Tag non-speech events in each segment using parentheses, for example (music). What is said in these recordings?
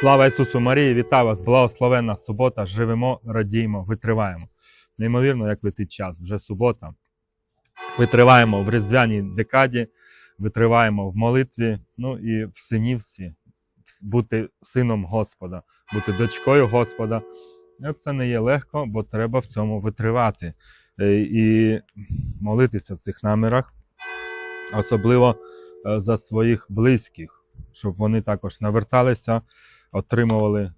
Слава Ісусу Марії, вітаю вас! Благословенна субота! Живемо, радіємо, витриваємо. Неймовірно, як летить час, вже субота. Витриваємо в різдвяній декаді, витриваємо в молитві, ну і в синівстві, бути сином Господа, бути дочкою Господа. Це не є легко, бо треба в цьому витривати Е, і молитися в цих намірах, особливо е, за своїх близьких, щоб вони також наверталися, отримували е,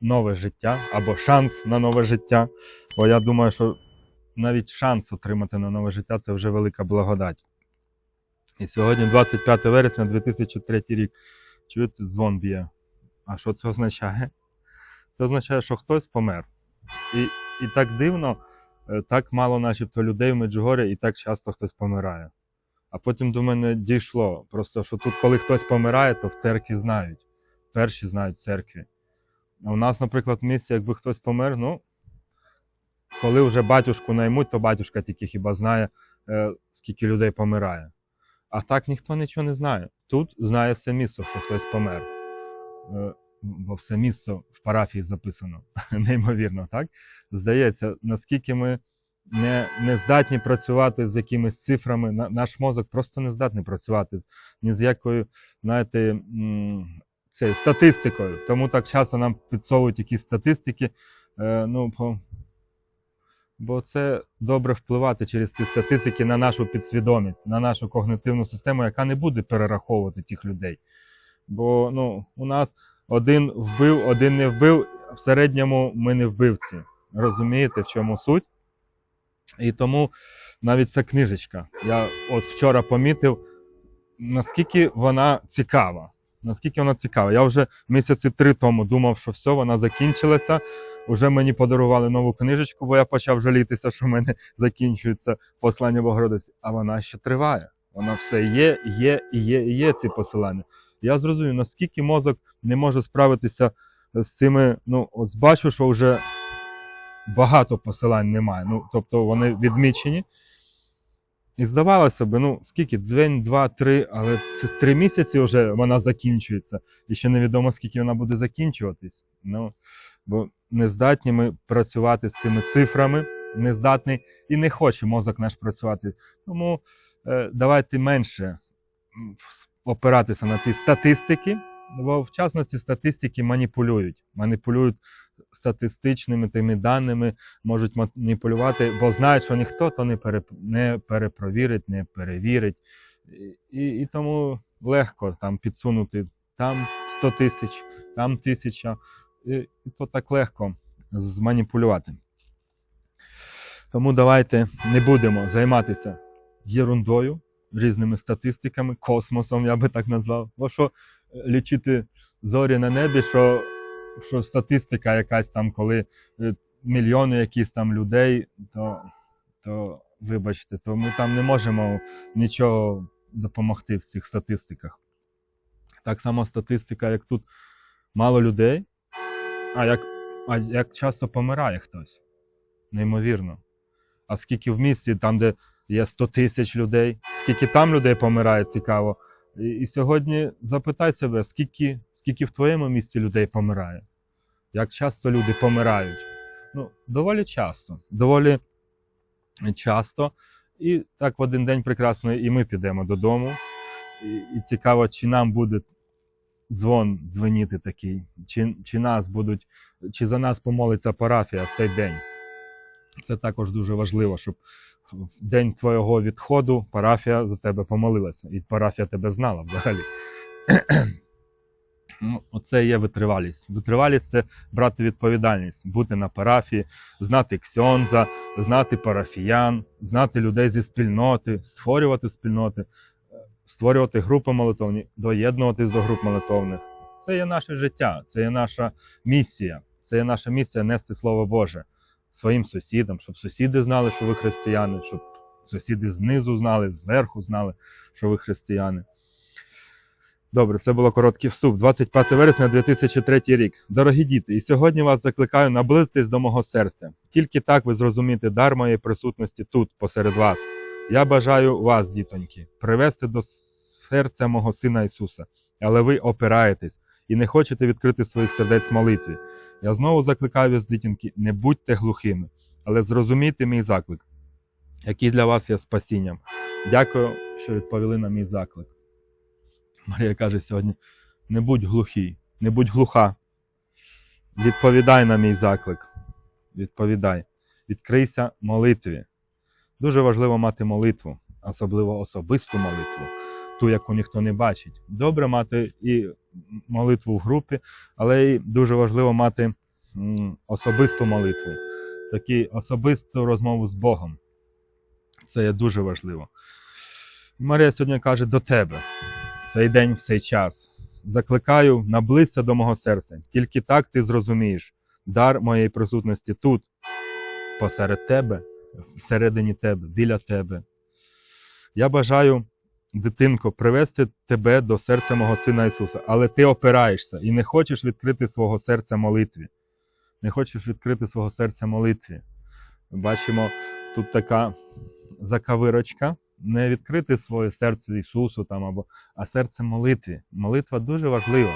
нове життя або шанс на нове життя. Бо я думаю, що навіть шанс отримати на нове життя це вже велика благодать. І сьогодні, 25 вересня 2003 рік, чуєте, дзвон б'є. А що це означає? Це означає, що хтось помер. І, і так дивно, е, так мало, начебто, людей в Меджугорі, і так часто хтось помирає. А потім до мене дійшло. Просто що тут, коли хтось помирає, то в церкві знають. Перші знають церкві. А у нас, наприклад, в місті, якби хтось помер, ну, коли вже батюшку наймуть, то батюшка тільки хіба знає, е, скільки людей помирає. А так ніхто нічого не знає. Тут знає все місто, що хтось помер. Е, Бо все місто в парафії записано. (laughs) Неймовірно, так? Здається, наскільки ми не, не здатні працювати з якимись цифрами, наш мозок просто не здатний працювати ні з якою, знаєте, цією статистикою. Тому так часто нам підсовують якісь статистики. Е, ну, по, бо це добре впливати через ці статистики на нашу підсвідомість, на нашу когнитивну систему, яка не буде перераховувати тих людей. Бо ну, у нас один вбив, один не вбив, в середньому ми не вбивці. Розумієте, в чому суть? І тому навіть ця книжечка. Я ось вчора помітив, наскільки вона цікава. Наскільки вона цікава. Я вже місяці три тому думав, що все, вона закінчилася. Уже мені подарували нову книжечку, бо я почав жалітися, що в мене (laughs) закінчується послання Богородиці. А вона ще триває. Вона все є, є і є, і є ці посилання. Я зрозумів, наскільки мозок не може справитися з цими. Ну, ось бачу, що вже багато посилань немає. Ну, тобто вони відмічені. І здавалося б, ну скільки? День, два, три, але це три місяці вже вона закінчується. І ще невідомо, скільки вона буде закінчуватись. Ну, бо не здатні ми працювати з цими цифрами, не здатний і не хоче мозок наш працювати. Тому е, давайте менше опиратися на ці статистики, бо в частності статистики маніпулюють. Маніпулюють статистичними тими даними, можуть маніпулювати, бо знають, що ніхто то не, переп... не перепровірить, не перевірить. І, і тому легко там підсунути там 100 тисяч, там тисяча. І, і то так легко зманіпулювати. Тому давайте не будемо займатися єрундою, різними статистиками, космосом, я би так назвав. Бо що е, лічити зорі на небі, що, що статистика якась там, коли е, мільйони якісь там людей, то, то вибачте, то ми там не можемо нічого допомогти в цих статистиках. Так само статистика, як тут мало людей, а як, а як часто помирає хтось. Неймовірно. А скільки в місті, там, де є 100 тисяч людей, скільки там людей помирає, цікаво. І, і сьогодні запитай себе, скільки, скільки в твоєму місті людей помирає? Як часто люди помирають? Ну, доволі часто. Доволі часто. І так в один день прекрасно і ми підемо додому. І, і цікаво, чи нам буде дзвон дзвеніти такий, чи, чи нас будуть, чи за нас помолиться парафія в цей день. Це також дуже важливо, щоб в день твого відходу парафія за тебе помолилася, і парафія тебе знала взагалі. Ну, Оце є витривалість. Витривалість це брати відповідальність, бути на парафії, знати ксьонза, знати парафіян, знати людей зі спільноти, створювати спільноти, е, створювати групи молитовні, доєднуватись до груп молитовних. Це є наше життя, це є наша місія. Це є наша місія нести Слово Боже своїм сусідам, щоб сусіди знали, що ви християни, щоб сусіди знизу знали, зверху знали, що ви християни. Добре, це було короткий вступ. 25 вересня 2003 рік. Дорогі діти, і сьогодні вас закликаю наблизитись до мого серця. Тільки так ви зрозумієте дар моєї присутності тут, посеред вас. Я бажаю вас, дітоньки, привести до серця мого Сина Ісуса, але ви опираєтесь і не хочете відкрити своїх сердець молитві. Я знову закликаю вас, дітінки, не будьте глухими, але зрозумійте мій заклик, який для вас є спасінням. Дякую, що відповіли на мій заклик. Марія каже сьогодні: не будь глухий, не будь глуха. Відповідай на мій заклик. Відповідай. Відкрийся молитві. Дуже важливо мати молитву, особливо особисту молитву, ту, яку ніхто не бачить. Добре мати і молитву в групі, але й дуже важливо мати особисту молитву, таку особисту розмову з Богом. Це є дуже важливо. Марія сьогодні каже до тебе цей день, в цей час. Закликаю, наблизься до мого серця. Тільки так ти зрозумієш дар моєї присутності тут, посеред тебе, всередині тебе, біля тебе. Я бажаю, дитинко, привести тебе до серця мого Сина Ісуса, але ти опираєшся і не хочеш відкрити свого серця молитві. Не хочеш відкрити свого серця молитві. Бачимо, тут така закавирочка. Не відкрити своє серце Ісусу там або а серце молитві. Молитва дуже важлива.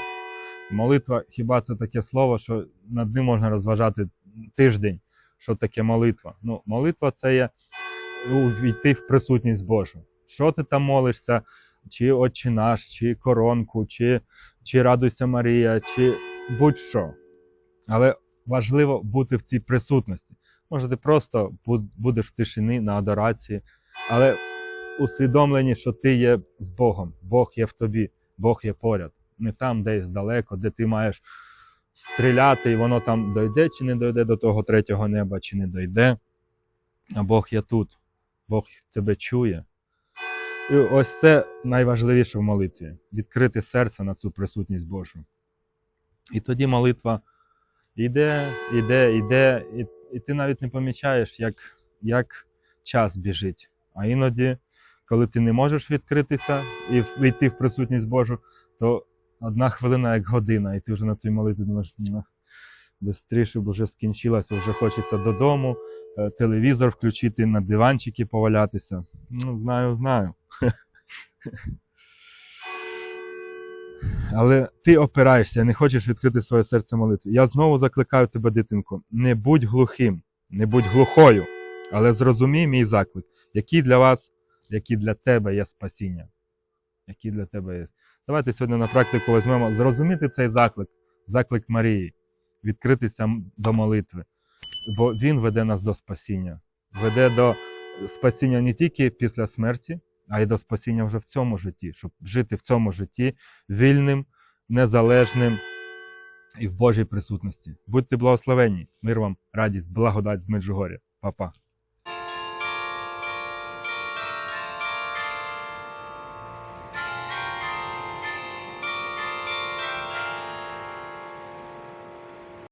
Молитва, хіба це таке слово, що над ним можна розважати тиждень, що таке молитва. Ну, молитва це є увійти в присутність Божу. Що ти там молишся, чи Отче наш, чи коронку, чи, чи Радуйся Марія, чи будь-що. Але важливо бути в цій присутності. Може, ти просто будеш в тишині на адорації, але усвідомлені, що ти є з Богом, Бог є в тобі, Бог є поряд. Не там десь далеко, де ти маєш стріляти, і воно там дойде чи не дойде до того третього неба, чи не дойде. А Бог є тут, Бог тебе чує. І ось це найважливіше в молитві відкрити серце на цю присутність Божу. І тоді молитва йде, йде, йде, і, і ти навіть не помічаєш, як, як час біжить. А іноді, коли ти не можеш відкритися і війти в присутність Божу, то одна хвилина як година, і ти вже на цій молитві думаєш, «Ну, бистріше б вже скінчилося, вже хочеться додому, е, телевізор включити, на диванчики повалятися. Ну, знаю, знаю. Але ти опираєшся, не хочеш відкрити своє серце молитві. Я знову закликаю тебе, дитинку, не будь глухим, не будь глухою, але зрозумій мій заклик, який для вас, який для тебе є спасіння. Який для тебе є. Давайте сьогодні на практику візьмемо зрозуміти цей заклик, заклик Марії, відкритися до молитви. Бо він веде нас до спасіння. Веде до спасіння не тільки після смерті, а й до спасіння вже в цьому житті, щоб жити в цьому житті вільним, незалежним і в Божій присутності. Будьте благословенні, мир вам, радість, благодать з Меджугоря. Па-па.